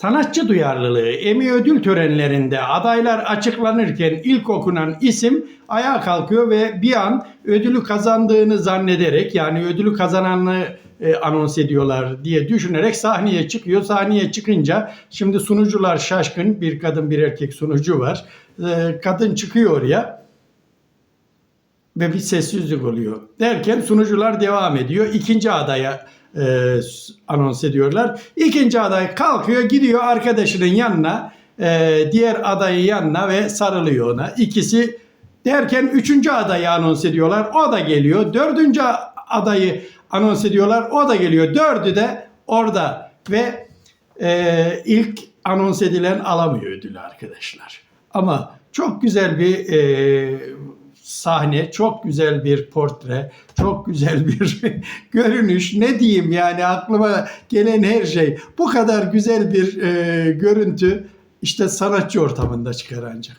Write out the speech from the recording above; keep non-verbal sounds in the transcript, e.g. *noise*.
Sanatçı duyarlılığı Emmy ödül törenlerinde adaylar açıklanırken ilk okunan isim ayağa kalkıyor ve bir an ödülü kazandığını zannederek yani ödülü kazananı e, anons ediyorlar diye düşünerek sahneye çıkıyor. Sahneye çıkınca şimdi sunucular şaşkın bir kadın bir erkek sunucu var. E, kadın çıkıyor oraya ve bir sessizlik oluyor. Derken sunucular devam ediyor. İkinci adaya e, anons ediyorlar. İkinci aday kalkıyor gidiyor arkadaşının yanına e, diğer adayın yanına ve sarılıyor ona. İkisi derken üçüncü adayı anons ediyorlar. O da geliyor. Dördüncü adayı anons ediyorlar. O da geliyor. Dördü de orada ve e, ilk anons edilen alamıyor ödülü arkadaşlar. Ama çok güzel bir e, sahne, çok güzel bir portre, çok güzel *laughs* bir görünüş. Ne diyeyim yani aklıma gelen her şey. Bu kadar güzel bir e, görüntü işte sanatçı ortamında çıkar ancak.